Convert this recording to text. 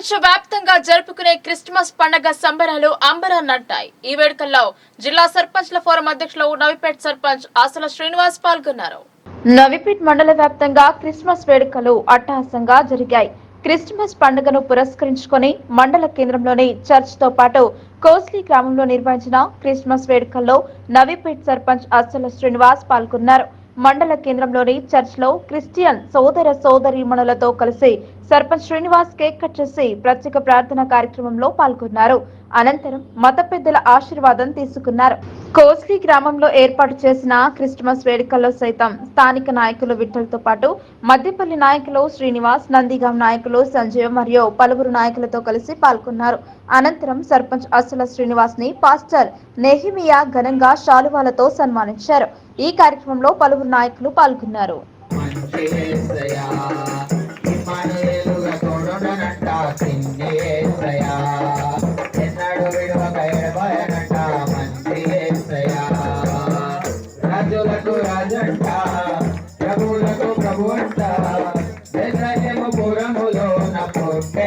ప్రపంచ వ్యాప్తంగా జరుపుకునే క్రిస్మస్ పండగ సంబరాలు అంబరాన్నంటాయి. ఈ వేడుకల్లో జిల్లా సర్పంచ్ల ఫోరం అధ్యక్షులు నవిపేట్ సర్పంచ్ ఆసల శ్రీనివాస్ పాల్గొన్నారు. నవిపేట్ మండల వ్యాప్తంగా క్రిస్మస్ వేడుకలు అట్టహాసంగా జరిగాయి. క్రిస్మస్ పండుగను పురస్కరించుకొని మండల కేంద్రంలోని చర్చ్తో పాటు కోస్లీ గ్రామంలో నిర్వహించిన క్రిస్మస్ వేడుకల్లో నవిపేట్ సర్పంచ్ అసల శ్రీనివాస్ పాల్గొన్నారు. మండల కేంద్రంలోని చర్చ్లో క్రిస్టియన్ సోదర సోదరీమణులతో కలిసి సర్పంచ్ శ్రీనివాస్ కేక్ కట్ చేసి ప్రత్యేక ప్రార్థన కార్యక్రమంలో పాల్గొన్నారు. అనంతరం మత పెద్దల ఆశీర్వాదం తీసుకున్నారు. కోస్లీ గ్రామంలో ఏర్పాటు చేసిన క్రిస్మస్ వేడుకల్లో సైతం స్థానిక నాయకులు విఠల్తో పాటు మద్దిపల్లి నాయకులు శ్రీనివాస్ నందిగాం నాయకులు సంజయ్ మరియు పలువురు నాయకులతో కలిసి పాల్గొన్నారు. అనంతరం సర్పంచ్ అసల శ్రీనివాస్ని పాస్టర్ నెహిమియా ఘనంగా శాలువాలతో సన్మానించారు. ఈ కార్యక్రమంలో పలువురు నాయకులు పాల్గొన్నారు. సింగేశ్రయా ఎన్నడు విడువక రాజులకు రాజంట ప్రభువులకు ప్రభువంట. నా పుట్టే